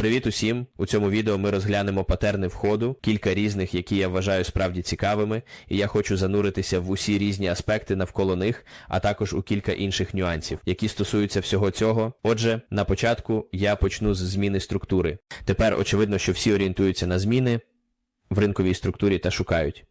Привіт усім! У цьому відео ми розглянемо патерни входу, кілька різних, які я вважаю справді цікавими, і я хочу зануритися в усі різні аспекти навколо них, а також у кілька інших нюансів, які стосуються всього цього. Отже, на початку я почну з зміни структури. Тепер очевидно, що всі орієнтуються на зміни в ринковій структурі та шукають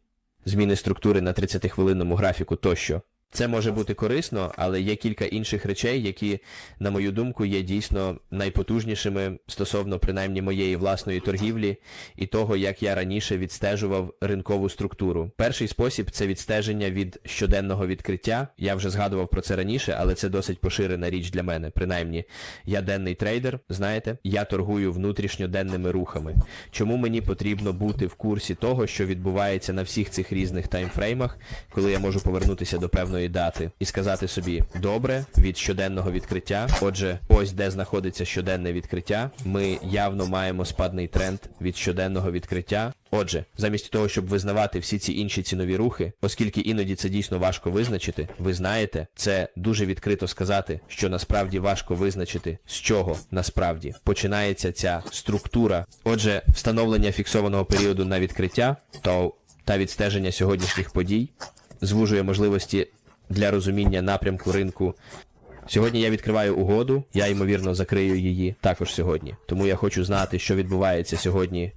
зміни структури на 30-хвилинному графіку тощо. Це може бути корисно, але є кілька інших речей, які, на мою думку, є дійсно найпотужнішими стосовно принаймні моєї власної торгівлі і того, як я раніше відстежував ринкову структуру. Перший спосіб це відстеження від щоденного відкриття. Я вже згадував про це раніше, але це досить поширена річ для мене. Принаймні, я денний трейдер, знаєте, я торгую внутрішньоденними рухами. Чому мені потрібно бути в курсі того, що відбувається на всіх цих різних таймфреймах, коли я можу повернутися до певної дати і сказати собі добре від щоденного відкриття. Отже, ось де знаходиться щоденне відкриття. Ми явно маємо спадний тренд від щоденного відкриття. Отже, замість того, щоб визнавати всі ці інші цінові рухи, оскільки іноді це дійсно важко визначити, ви знаєте, це дуже відкрито сказати, що насправді важко визначити, з чого насправді починається ця структура. Отже, встановлення фіксованого періоду на відкриття то та відстеження сьогоднішніх подій звужує можливості для розуміння напрямку ринку. Сьогодні я відкриваю угоду, я ймовірно закрию її також сьогодні. Тому я хочу знати, що відбувається сьогодні.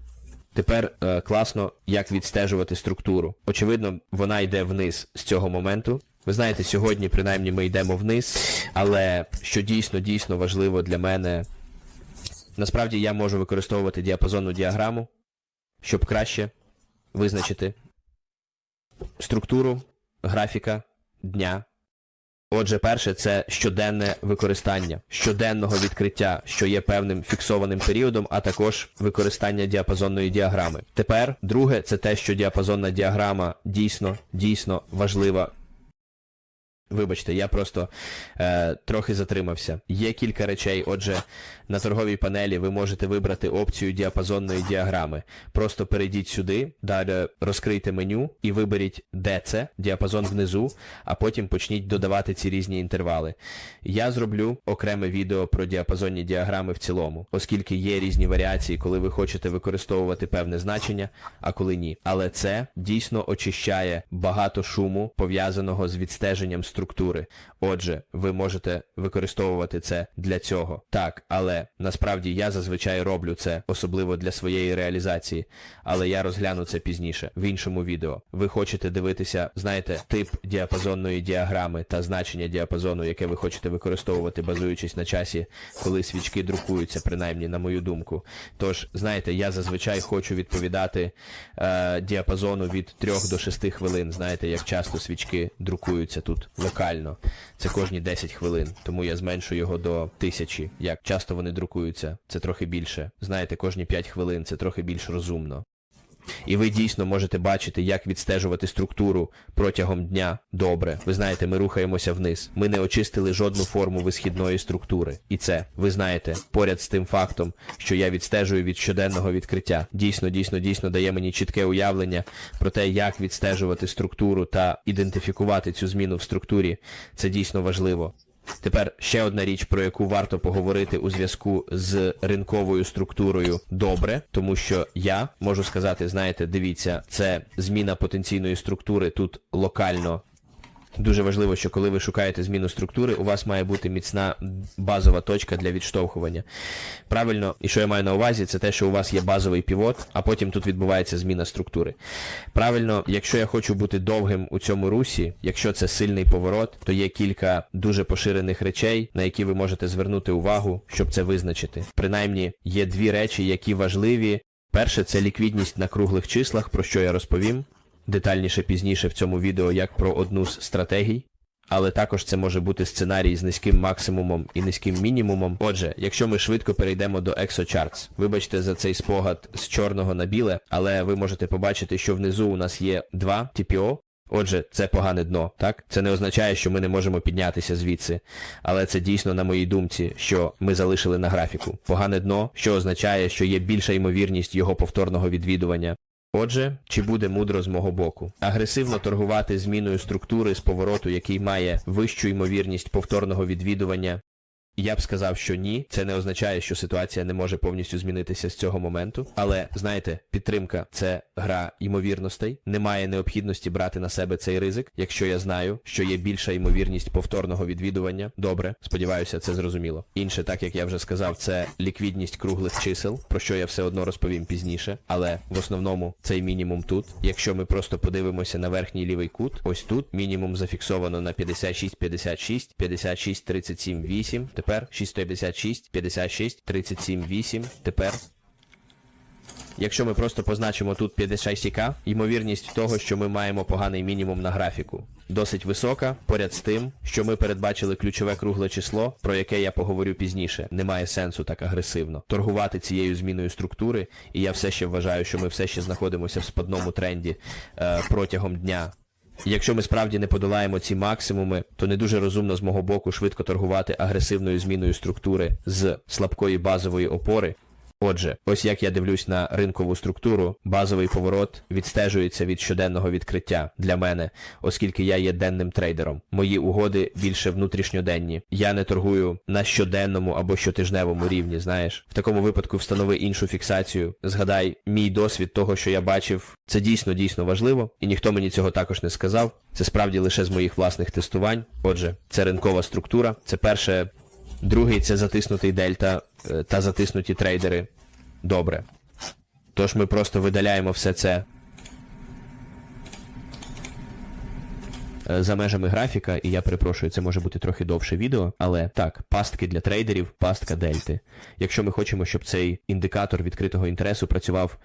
Тепер е, класно, як відстежувати структуру. Очевидно, вона йде вниз з цього моменту. Ви знаєте, сьогодні принаймні ми йдемо вниз, але що дійсно дійсно важливо для мене, насправді я можу використовувати діапазонну діаграму, щоб краще визначити структуру графіка дня. Отже, перше це щоденне використання щоденного відкриття, що є певним фіксованим періодом, а також використання діапазонної діаграми. Тепер друге це те, що діапазонна діаграма дійсно дійсно важлива. Вибачте, я просто е, трохи затримався. Є кілька речей. Отже, на торговій панелі ви можете вибрати опцію діапазонної діаграми. Просто перейдіть сюди, далі розкрийте меню і виберіть де це, діапазон внизу, а потім почніть додавати ці різні інтервали. Я зроблю окреме відео про діапазонні діаграми в цілому, оскільки є різні варіації, коли ви хочете використовувати певне значення, а коли ні. Але це дійсно очищає багато шуму, пов'язаного з відстеженням структури. Отже, ви можете використовувати це для цього. Так, але насправді я зазвичай роблю це, особливо для своєї реалізації, але я розгляну це пізніше, в іншому відео. Ви хочете дивитися, знаєте, тип діапазонної діаграми та значення діапазону, яке ви хочете використовувати, базуючись на часі, коли свічки друкуються, принаймні, на мою думку. Тож, знаєте, я зазвичай хочу відповідати е, діапазону від 3 до 6 хвилин. Знаєте, як часто свічки друкуються тут локально. Це кожні 10 хвилин, тому я зменшу його до тисячі. Як часто вони друкуються, це трохи більше. Знаєте, кожні 5 хвилин це трохи більш розумно. І ви дійсно можете бачити, як відстежувати структуру протягом дня добре. Ви знаєте, ми рухаємося вниз. Ми не очистили жодну форму висхідної структури. І це, ви знаєте, поряд з тим фактом, що я відстежую від щоденного відкриття, дійсно, дійсно, дійсно дає мені чітке уявлення про те, як відстежувати структуру та ідентифікувати цю зміну в структурі. Це дійсно важливо. Тепер ще одна річ, про яку варто поговорити у зв'язку з ринковою структурою добре, тому що я можу сказати, знаєте, дивіться, це зміна потенційної структури тут локально. Дуже важливо, що коли ви шукаєте зміну структури, у вас має бути міцна базова точка для відштовхування. Правильно, і що я маю на увазі, це те, що у вас є базовий півот, а потім тут відбувається зміна структури. Правильно, якщо я хочу бути довгим у цьому русі, якщо це сильний поворот, то є кілька дуже поширених речей, на які ви можете звернути увагу, щоб це визначити. Принаймні, є дві речі, які важливі. Перше це ліквідність на круглих числах, про що я розповім детальніше пізніше в цьому відео як про одну з стратегій. Але також це може бути сценарій з низьким максимумом і низьким мінімумом. Отже, якщо ми швидко перейдемо до ExoCharts, вибачте за цей спогад з чорного на біле, але ви можете побачити, що внизу у нас є два TPO. Отже, це погане дно, так? Це не означає, що ми не можемо піднятися звідси. Але це дійсно на моїй думці, що ми залишили на графіку. Погане дно, що означає, що є більша ймовірність його повторного відвідування. Отже, чи буде мудро з мого боку? Агресивно торгувати зміною структури з повороту, який має вищу ймовірність повторного відвідування, Я б сказав, що ні. Це не означає, що ситуація не може повністю змінитися з цього моменту. Але знаєте, підтримка це гра ймовірностей. Немає необхідності брати на себе цей ризик, якщо я знаю, що є більша ймовірність повторного відвідування. Добре, сподіваюся, це зрозуміло. Інше, так як я вже сказав, це ліквідність круглих чисел, про що я все одно розповім пізніше. Але в основному цей мінімум тут. Якщо ми просто подивимося на верхній лівий кут, ось тут мінімум зафіксовано на 56, 56, 56, 37, 8. Тепер 656, 56, 37, 8. Тепер Якщо ми просто позначимо тут 56к, ймовірність того, що ми маємо поганий мінімум на графіку, досить висока, поряд з тим, що ми передбачили ключове кругле число, про яке я поговорю пізніше. Немає сенсу так агресивно торгувати цією зміною структури, і я все ще вважаю, що ми все ще знаходимося в спадному тренді е, протягом дня. Якщо ми справді не подолаємо ці максимуми, то не дуже розумно з мого боку швидко торгувати агресивною зміною структури з слабкої базової опори. Отже, ось як я дивлюсь на ринкову структуру, базовий поворот відстежується від щоденного відкриття для мене, оскільки я є денним трейдером. Мої угоди більше внутрішньоденні. Я не торгую на щоденному або щотижневому рівні, знаєш. В такому випадку встанови іншу фіксацію. Згадай, мій досвід того, що я бачив, це дійсно дійсно важливо, і ніхто мені цього також не сказав. Це справді лише з моїх власних тестувань. Отже, це ринкова структура. Це перше Другий це затиснутий дельта е, та затиснуті трейдери. Добре. Тож ми просто видаляємо все це е, за межами графіка, і я перепрошую, це може бути трохи довше відео, але так, пастки для трейдерів, пастка дельти. Якщо ми хочемо, щоб цей індикатор відкритого інтересу працював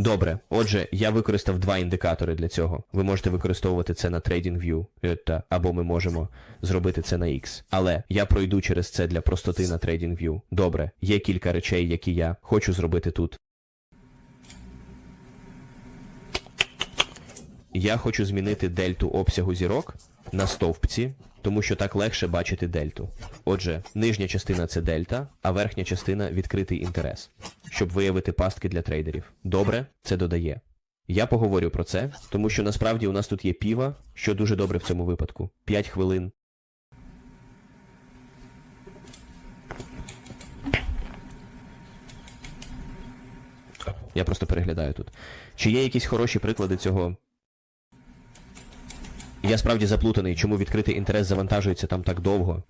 Добре, отже, я використав два індикатори для цього. Ви можете використовувати це на TradingView, е, або ми можемо зробити це на X. Але я пройду через це для простоти на TradingView. Добре, є кілька речей, які я хочу зробити тут. Я хочу змінити дельту обсягу зірок на стовпці, тому що так легше бачити дельту. Отже, нижня частина це дельта, а верхня частина відкритий інтерес, щоб виявити пастки для трейдерів. Добре, це додає. Я поговорю про це, тому що насправді у нас тут є піва, що дуже добре в цьому випадку. 5 хвилин. Я просто переглядаю тут. Чи є якісь хороші приклади цього я справді заплутаний, чому відкритий інтерес завантажується там так довго.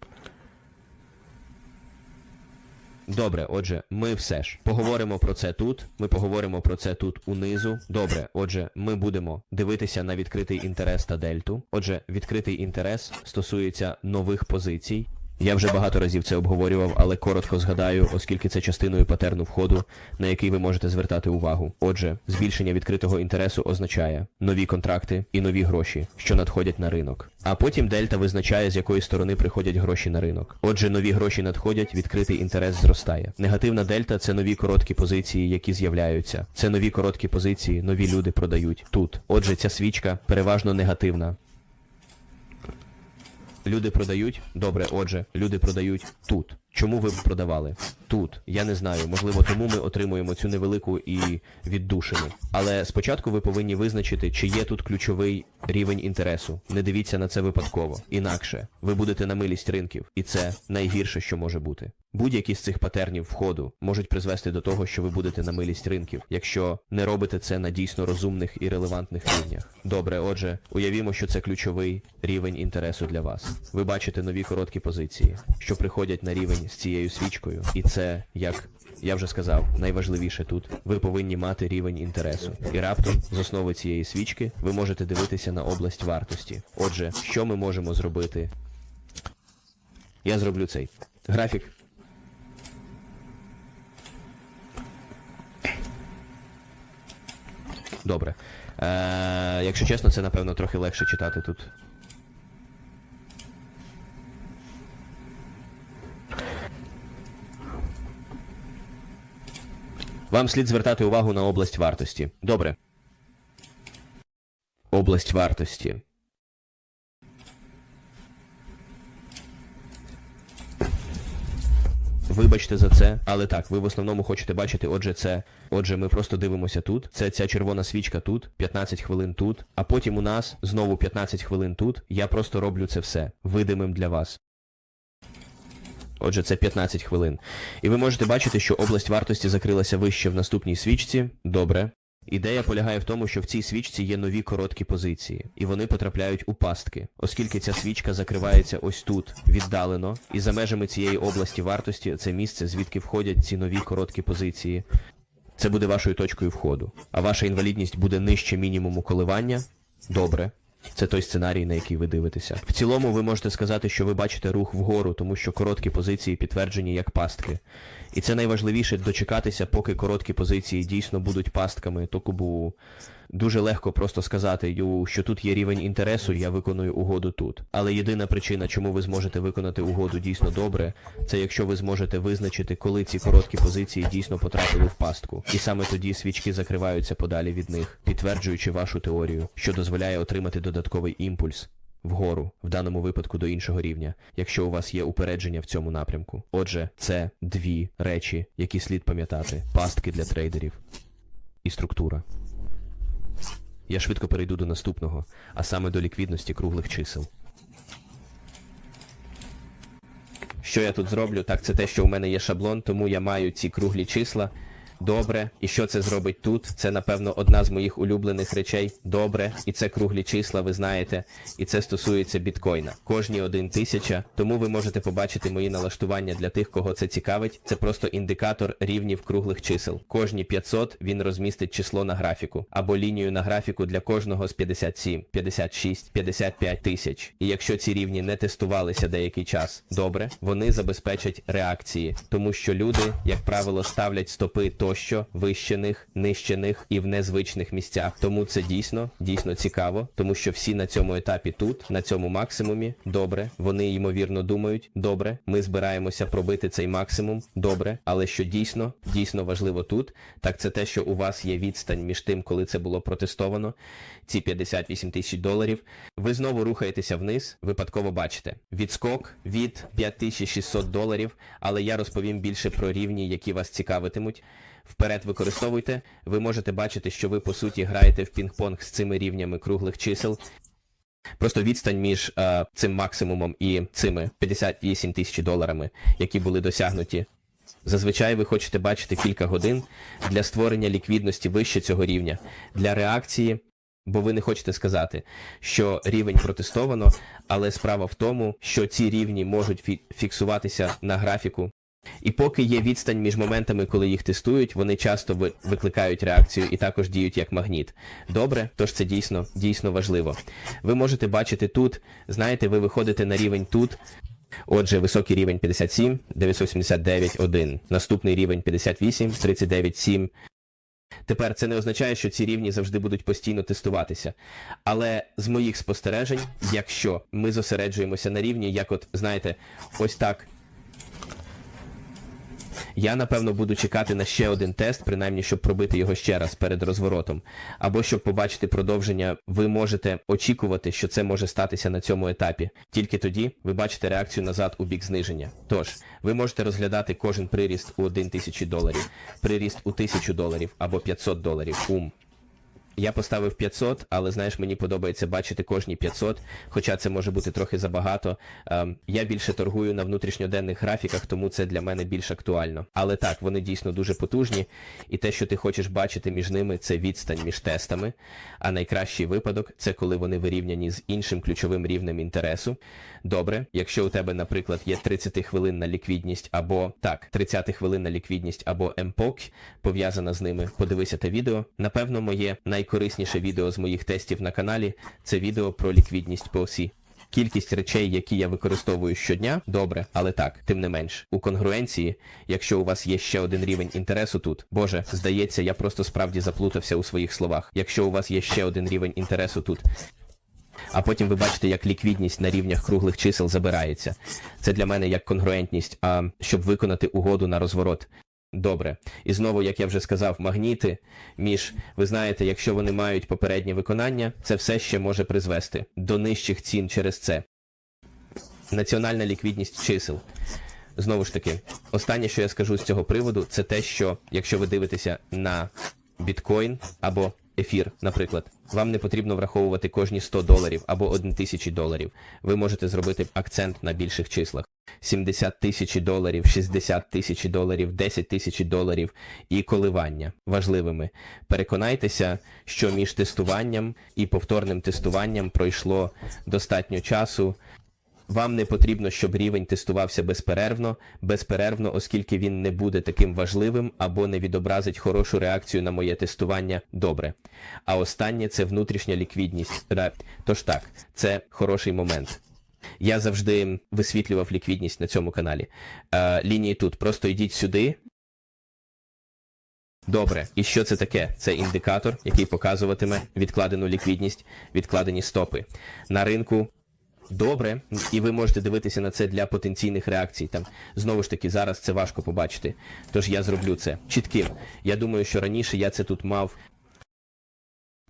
Добре, отже, ми все ж поговоримо про це тут. Ми поговоримо про це тут унизу. Добре, отже, ми будемо дивитися на відкритий інтерес та дельту. Отже, відкритий інтерес стосується нових позицій. Я вже багато разів це обговорював, але коротко згадаю, оскільки це частиною патерну входу, на який ви можете звертати увагу. Отже, збільшення відкритого інтересу означає нові контракти і нові гроші, що надходять на ринок. А потім дельта визначає, з якої сторони приходять гроші на ринок. Отже, нові гроші надходять, відкритий інтерес зростає. Негативна дельта це нові короткі позиції, які з'являються. Це нові короткі позиції, нові люди продають тут. Отже, ця свічка переважно негативна. Люди продають. Добре, отже, люди продають тут. Чому ви продавали? Тут. Я не знаю. Можливо, тому ми отримуємо цю невелику і віддушину. Але спочатку ви повинні визначити, чи є тут ключовий рівень інтересу. Не дивіться на це випадково. Інакше ви будете на милість ринків, і це найгірше, що може бути. Будь-які з цих патернів входу можуть призвести до того, що ви будете на милість ринків, якщо не робите це на дійсно розумних і релевантних рівнях. Добре, отже, уявімо, що це ключовий рівень інтересу для вас. Ви бачите нові короткі позиції, що приходять на рівень з цією свічкою, і це як. Я вже сказав, найважливіше тут ви повинні мати рівень інтересу. І раптом, з основи цієї свічки, ви можете дивитися на область вартості. Отже, що ми можемо зробити? Я зроблю цей графік. Добре. Е, якщо чесно, це напевно трохи легше читати тут. Вам слід звертати увагу на область вартості. Добре. Область вартості. Вибачте за це, але так, ви в основному хочете бачити, отже, це. Отже, ми просто дивимося тут. Це ця червона свічка тут, 15 хвилин тут, а потім у нас знову 15 хвилин тут. Я просто роблю це все видимим для вас. Отже, це 15 хвилин. І ви можете бачити, що область вартості закрилася вище в наступній свічці. Добре. Ідея полягає в тому, що в цій свічці є нові короткі позиції, і вони потрапляють у пастки, оскільки ця свічка закривається ось тут, віддалено, і за межами цієї області вартості це місце, звідки входять ці нові короткі позиції. Це буде вашою точкою входу. А ваша інвалідність буде нижче мінімуму коливання. Добре. Це той сценарій, на який ви дивитеся. В цілому ви можете сказати, що ви бачите рух вгору, тому що короткі позиції підтверджені як пастки. І це найважливіше дочекатися, поки короткі позиції дійсно будуть пастками Токубу. Дуже легко просто сказати, «Ю, що тут є рівень інтересу, я виконую угоду тут. Але єдина причина, чому ви зможете виконати угоду дійсно добре, це якщо ви зможете визначити, коли ці короткі позиції дійсно потрапили в пастку. І саме тоді свічки закриваються подалі від них, підтверджуючи вашу теорію, що дозволяє отримати додатковий імпульс вгору, в даному випадку до іншого рівня, якщо у вас є упередження в цьому напрямку. Отже, це дві речі, які слід пам'ятати: пастки для трейдерів і структура. Я швидко перейду до наступного, а саме до ліквідності круглих чисел. Що я тут зроблю? Так, це те, що у мене є шаблон, тому я маю ці круглі числа. Добре. І що це зробить тут? Це, напевно, одна з моїх улюблених речей. Добре. І це круглі числа, ви знаєте. І це стосується біткоїна. Кожні один тисяча. Тому ви можете побачити мої налаштування для тих, кого це цікавить. Це просто індикатор рівнів круглих чисел. Кожні 500 він розмістить число на графіку або лінію на графіку для кожного з 57, 56, 55 тисяч. І якщо ці рівні не тестувалися деякий час, добре, вони забезпечать реакції, тому що люди, як правило, ставлять стопи тощо вище них, нижче них і в незвичних місцях. Тому це дійсно, дійсно цікаво, тому що всі на цьому етапі тут, на цьому максимумі, добре, вони ймовірно думають, добре, ми збираємося пробити цей максимум, добре, але що дійсно, дійсно важливо тут, так це те, що у вас є відстань між тим, коли це було протестовано, ці 58 тисяч доларів. Ви знову рухаєтеся вниз, випадково бачите. Відскок від 5600 доларів, але я розповім більше про рівні, які вас цікавитимуть. Вперед використовуйте. Ви можете бачити, що ви по суті граєте в пінг-понг з цими рівнями круглих чисел. Просто відстань між е, цим максимумом і цими 58 тисяч доларами, які були досягнуті. Зазвичай ви хочете бачити кілька годин для створення ліквідності вище цього рівня, для реакції, бо ви не хочете сказати, що рівень протестовано, але справа в тому, що ці рівні можуть фіксуватися на графіку і поки є відстань між моментами, коли їх тестують, вони часто викликають реакцію і також діють як магніт. Добре, тож це дійсно дійсно важливо. Ви можете бачити тут, знаєте, ви виходите на рівень тут. Отже, високий рівень 57, 979, 1. Наступний рівень 58, 39, 7. Тепер це не означає, що ці рівні завжди будуть постійно тестуватися. Але з моїх спостережень, якщо ми зосереджуємося на рівні, як от, знаєте, ось так я напевно буду чекати на ще один тест, принаймні, щоб пробити його ще раз перед розворотом. Або щоб побачити продовження, ви можете очікувати, що це може статися на цьому етапі. Тільки тоді ви бачите реакцію назад у бік зниження. Тож, ви можете розглядати кожен приріст у 1 тисячі доларів, приріст у 1000 доларів або 500 доларів. Ум. Я поставив 500, але знаєш, мені подобається бачити кожні 500, хоча це може бути трохи забагато. Ем, я більше торгую на внутрішньоденних графіках, тому це для мене більш актуально. Але так, вони дійсно дуже потужні, і те, що ти хочеш бачити між ними, це відстань між тестами. А найкращий випадок це коли вони вирівняні з іншим ключовим рівнем інтересу. Добре, якщо у тебе, наприклад, є 30 хвилинна ліквідність або так, 30 хвилинна ліквідність або МПОК пов'язана з ними, подивися те відео. Напевно, моє найкорисніше відео з моїх тестів на каналі це відео про ліквідність по осі. Кількість речей, які я використовую щодня, добре, але так, тим не менш, у конгруенції, якщо у вас є ще один рівень інтересу тут, боже, здається, я просто справді заплутався у своїх словах. Якщо у вас є ще один рівень інтересу тут, а потім ви бачите, як ліквідність на рівнях круглих чисел забирається. Це для мене як конгруентність, а щоб виконати угоду на розворот. Добре. І знову, як я вже сказав, магніти між, ви знаєте, якщо вони мають попереднє виконання, це все ще може призвести до нижчих цін через це. Національна ліквідність чисел. Знову ж таки, останнє, що я скажу з цього приводу, це те, що якщо ви дивитеся на біткоін або ефір, наприклад, вам не потрібно враховувати кожні 100 доларів або 1 тисячі доларів. Ви можете зробити акцент на більших числах. 70 тисяч доларів, 60 тисяч доларів, 10 тисяч доларів і коливання важливими. Переконайтеся, що між тестуванням і повторним тестуванням пройшло достатньо часу. Вам не потрібно, щоб рівень тестувався безперервно, безперервно, оскільки він не буде таким важливим або не відобразить хорошу реакцію на моє тестування добре. А останнє це внутрішня ліквідність. Тож так, це хороший момент. Я завжди висвітлював ліквідність на цьому каналі. Е, лінії тут. Просто йдіть сюди. Добре. І що це таке? Це індикатор, який показуватиме відкладену ліквідність, відкладені стопи. На ринку добре, і ви можете дивитися на це для потенційних реакцій. Там знову ж таки зараз це важко побачити. Тож я зроблю це чітким. Я думаю, що раніше я це тут мав.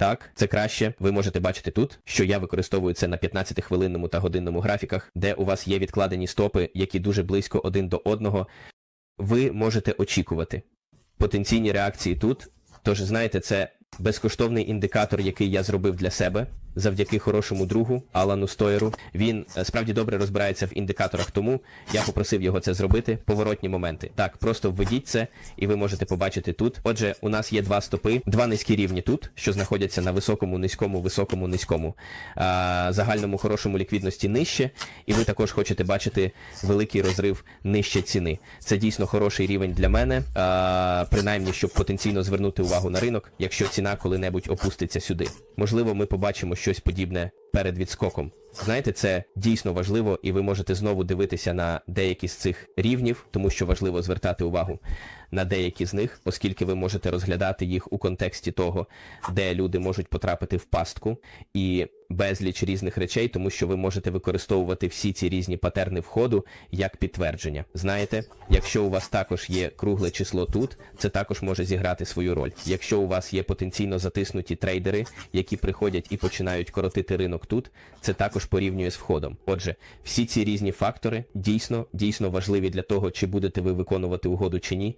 Так, це краще. Ви можете бачити тут, що я використовую це на 15-хвилинному та годинному графіках, де у вас є відкладені стопи, які дуже близько один до одного. Ви можете очікувати потенційні реакції тут. Тож, знаєте, це безкоштовний індикатор, який я зробив для себе завдяки хорошому другу Алану Стоєру. Він е, справді добре розбирається в індикаторах, тому я попросив його це зробити. Поворотні моменти. Так, просто введіть це, і ви можете побачити тут. Отже, у нас є два стопи, два низькі рівні тут, що знаходяться на високому, низькому, високому, низькому, а, загальному хорошому ліквідності нижче. І ви також хочете бачити великий розрив нижче ціни. Це дійсно хороший рівень для мене, а, принаймні, щоб потенційно звернути увагу на ринок, якщо ціна коли-небудь опуститься сюди. Можливо, ми побачимо щось подібне перед відскоком. Знаєте, це дійсно важливо, і ви можете знову дивитися на деякі з цих рівнів, тому що важливо звертати увагу на деякі з них, оскільки ви можете розглядати їх у контексті того, де люди можуть потрапити в пастку і безліч різних речей, тому що ви можете використовувати всі ці різні патерни входу як підтвердження. Знаєте, якщо у вас також є кругле число тут, це також може зіграти свою роль. Якщо у вас є потенційно затиснуті трейдери, які приходять і починають коротити ринок тут, це також порівнює з входом. Отже, всі ці різні фактори дійсно дійсно важливі для того, чи будете ви виконувати угоду чи ні.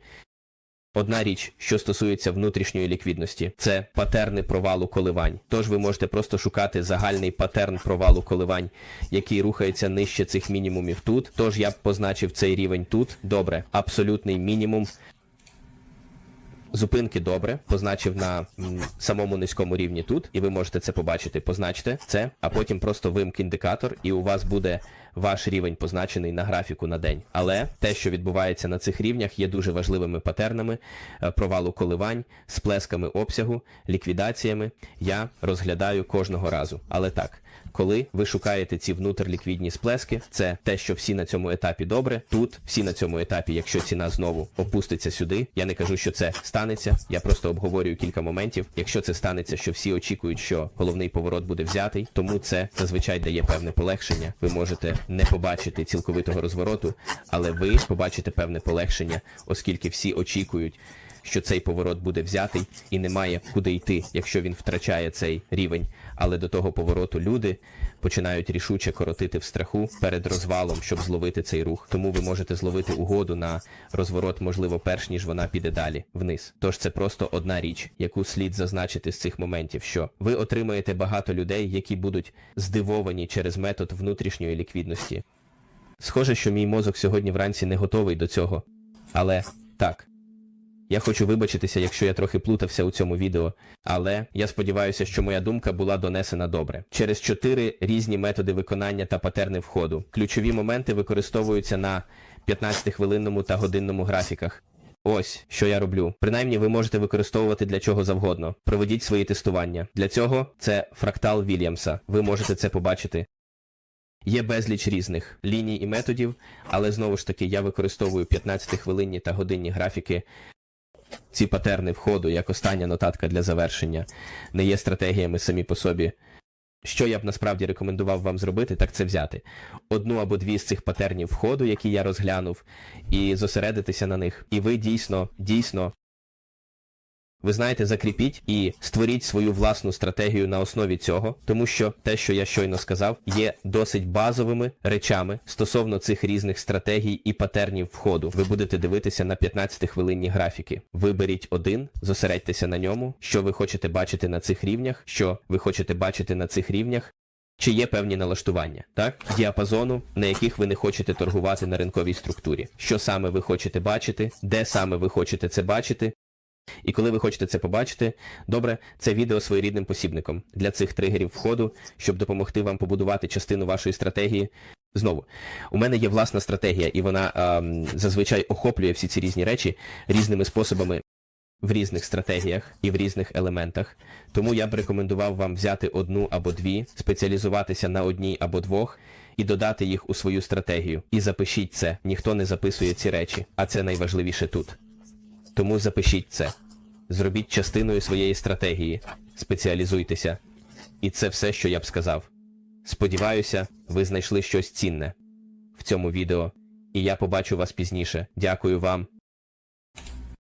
Одна річ, що стосується внутрішньої ліквідності, це патерни провалу коливань. Тож ви можете просто шукати загальний патерн провалу коливань, який рухається нижче цих мінімумів тут. Тож я б позначив цей рівень тут. Добре, абсолютний мінімум. Зупинки добре, позначив на самому низькому рівні тут, і ви можете це побачити. Позначте це, а потім просто вимк індикатор, і у вас буде ваш рівень позначений на графіку на день. Але те, що відбувається на цих рівнях, є дуже важливими патернами е, провалу коливань, сплесками обсягу, ліквідаціями. Я розглядаю кожного разу. Але так. Коли ви шукаєте ці внутріліквідні сплески, це те, що всі на цьому етапі добре. Тут всі на цьому етапі, якщо ціна знову опуститься сюди, я не кажу, що це станеться. Я просто обговорюю кілька моментів. Якщо це станеться, що всі очікують, що головний поворот буде взятий, тому це зазвичай дає певне полегшення. Ви можете не побачити цілковитого розвороту, але ви побачите певне полегшення, оскільки всі очікують. Що цей поворот буде взятий і немає куди йти, якщо він втрачає цей рівень. Але до того повороту люди починають рішуче коротити в страху перед розвалом, щоб зловити цей рух. Тому ви можете зловити угоду на розворот, можливо, перш ніж вона піде далі вниз. Тож це просто одна річ, яку слід зазначити з цих моментів, що ви отримаєте багато людей, які будуть здивовані через метод внутрішньої ліквідності. Схоже, що мій мозок сьогодні вранці не готовий до цього. Але так. Я хочу вибачитися, якщо я трохи плутався у цьому відео, але я сподіваюся, що моя думка була донесена добре. Через чотири різні методи виконання та патерни входу. Ключові моменти використовуються на 15-хвилинному та годинному графіках. Ось що я роблю. Принаймні, ви можете використовувати для чого завгодно. Проведіть свої тестування. Для цього це фрактал Вільямса. Ви можете це побачити. Є безліч різних ліній і методів, але знову ж таки я використовую 15-хвилинні та годинні графіки ці патерни входу, як остання нотатка для завершення, не є стратегіями самі по собі. Що я б насправді рекомендував вам зробити, так це взяти одну або дві з цих патернів входу, які я розглянув, і зосередитися на них. І ви дійсно, дійсно. Ви знаєте, закріпіть і створіть свою власну стратегію на основі цього, тому що те, що я щойно сказав, є досить базовими речами стосовно цих різних стратегій і патернів входу. Ви будете дивитися на 15-хвилинні графіки. Виберіть один, зосередьтеся на ньому, що ви хочете бачити на цих рівнях, що ви хочете бачити на цих рівнях, чи є певні налаштування, так? Діапазону, на яких ви не хочете торгувати на ринковій структурі. Що саме ви хочете бачити, де саме ви хочете це бачити. І коли ви хочете це побачити, добре, це відео своєрідним посібником для цих тригерів входу, щоб допомогти вам побудувати частину вашої стратегії. Знову, у мене є власна стратегія, і вона ем, зазвичай охоплює всі ці різні речі різними способами в різних стратегіях і в різних елементах. Тому я б рекомендував вам взяти одну або дві, спеціалізуватися на одній або двох і додати їх у свою стратегію. І запишіть це. Ніхто не записує ці речі, а це найважливіше тут. Тому запишіть це. Зробіть частиною своєї стратегії, спеціалізуйтеся. І це все, що я б сказав. Сподіваюся, ви знайшли щось цінне в цьому відео, і я побачу вас пізніше. Дякую вам